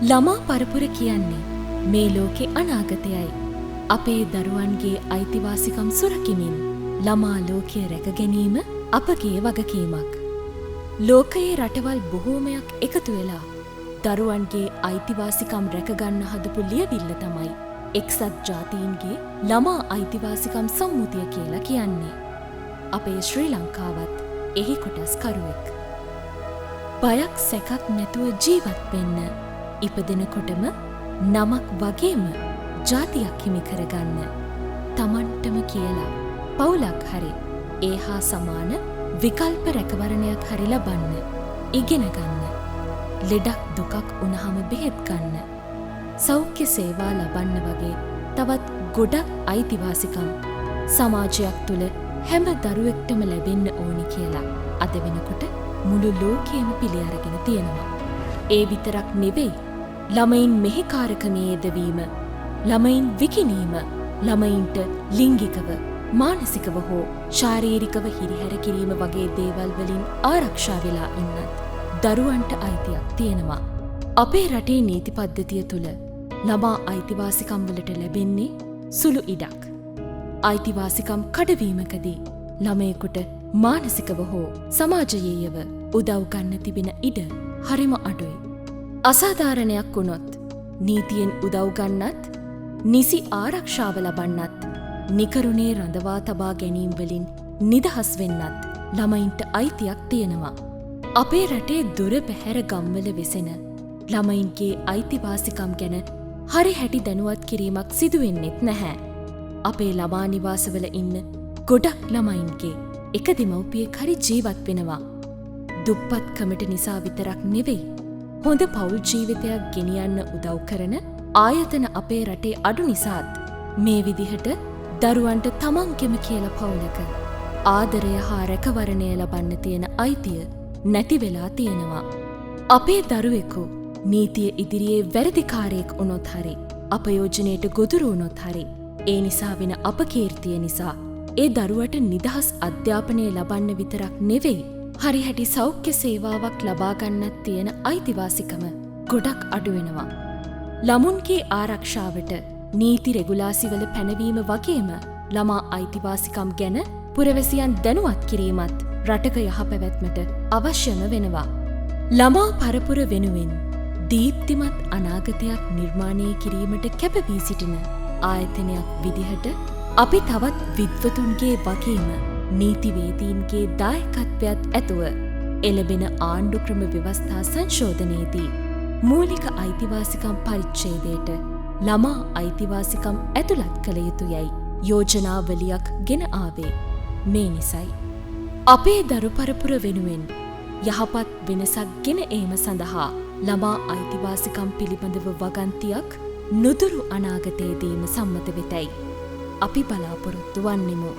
ළමා පරපුර කියන්නේ මේ ලෝකෙ අනාගතයයි. අපේ දරුවන්ගේ අයිතිවාසිකම් සුරකිමින් ළමා ලෝකය රැකගැනීම අපගේ වගකීමක්. ලෝකයේ රටවල් බොහෝමයක් එකතු වෙලා දරුවන්ගේ අයිතිවාසිකම් රැකගන්න හදපු ලියවිල්ල තමයි එක්සත් ජාතීන්ගේ ළමා අයිතිවාසිකම් සම්මුතිය කියලා කියන්නේ. අපේ ශ්‍රී ලංකාවත් එහි කොටස්කරුවෙක්. බයක් සැකක් නැතුව ජීවත් වෙන්න ඉපදෙනකොටම නමක් වගේම ජාතියක් හිමි කරගන්න. තමන්ටම කියලා පවුලක් හරි ඒ හා සමාන විකල්ප රැකවරණයක් හරි ලබන්න ඉගෙන ගන්න. ලෙඩක් දුකක් උනහම බෙහෙත් ගන්න. සෞඛ්‍ය සේවා ලබන්න වගේ තවත් ගොඩක් අයිතිවාසිකම් සමාජයක් තුළ හැම දරුවෙක්ටම ලැබෙන්න ඕනි කියලා අද වෙනකොට මුළු ලෝකයම පිළි අරගෙන තියෙනවා. ඒ විතරක් නෙවෙයි ළමයින් මෙහිකාරකමේ යෙදවීම ළමයින් විකිනීම ළමයින්ට ලිංගිකව මානසිකව හෝ ශාරීරිකව හිරිහැර කිරීම වගේ දේවල් වලින් ආරක්ෂා වෙලා ඉන්නත් දරුවන්ට අයිතියක් තියෙනවා. අපේ රටේ නීති පද්ධතිය තුළ ළමා අයිතිවාසිකම්වලට ලැබෙන්නේ සුළු ඉඩක්. අයිතිවාසිකම් කඩවීමකදී ළමයකුට මානසිකව හෝ සමාජයේයව උදව්ගන්න තිබෙන ඉඩ හරිම අඩුයි. අසාධාරණයක් වුණොත් නීතියෙන් උදව්ගන්නත් නිසි ආරක්ෂාව ලබන්නත් නිකරුණේ රඳවා තබා ගැනීම්වලින් නිදහස් වෙන්නත් ළමයින්ට අයිතියක් තියෙනවා. අපේ රටේ දුර පැහැර ගම්වල වෙසෙන ළමයින්ගේ අයිතිවාසිකම් ගැන හරි හැටි දැනුවත් කිරීමක් සිදුවෙන්නෙත් නැහැ. අපේ ළමානිවාසවල ඉන්න ගොඩක් ළමයින්ගේ එක දෙමව්පිය හරි ජීවත් වෙනවා. දුප්පත්කමට නිසා විතරක් නෙවෙයි. හොඳ පවුල් ජීවිතයක් ගෙනියන්න උදව් කරන ආයතන අපේ රටේ අඩු නිසාත් මේ විදිහට දරුවන්ට තමන්ගෙම කියල පවුලක. ආදරය හා රැකවරණය ලබන්න තියෙන අයිතිය නැති වෙලා තියෙනවා. අපේ දරුවෙකු නීතිය ඉදිරියේ වැරදිකාරයෙක් උනොත් හරි අපයෝජනයට ගොදුරුවනොත් හරි ඒ නිසා වෙන අපකීර්තිය නිසා ඒ දරුවට නිදහස් අධ්‍යාපනය ලබන්න විතරක් නෙවෙයි හරි හැටි සෞඛ්‍ය සේවාවක් ලබාගන්නත් තියෙන අයිතිවාසිකම ගොඩක් අඩුවෙනවා. ළමුන්ගේ ආරක්ෂාවට නීති රෙගුලාසිවල පැනවීම වගේම ළමා අයිතිවාසිකම් ගැන පුරවැසියන් දැනුවත් කිරීමත් රටක යහපැවැත්මට අවශ්‍යම වෙනවා. ළමා පරපුර වෙනුවෙන් දීප්තිමත් අනාගතයක් නිර්මාණය කිරීමට කැපවී සිටින ආයතනයක් විදිහට අපි තවත් විද්වතුන්ගේ වගේම නීතිවේදීන්ගේ දායකත්වයක් ඇතුව එලබෙන ආණ්ඩු ක්‍රම ව්‍යවස්ථා සංශෝධනයේදී මූලික අයිතිවාසිකම් පරිච්චේදයට ළමා අයිතිවාසිකම් ඇතුළත් කළ යුතු යැයි යෝජනාවලියක් ගෙන ආවේ මේ නිසයි. අපේ දරුපරපුර වෙනුවෙන් යහපත් වෙනසක් ගෙන ඒම සඳහා ළමා අයිතිවාසිකම් පිළිබඳව වගන්තියක් නුදුරු අනාගතයේදීම සම්මත වෙතැයි. අපි බලාපොරොත්තු වන්නෙමු.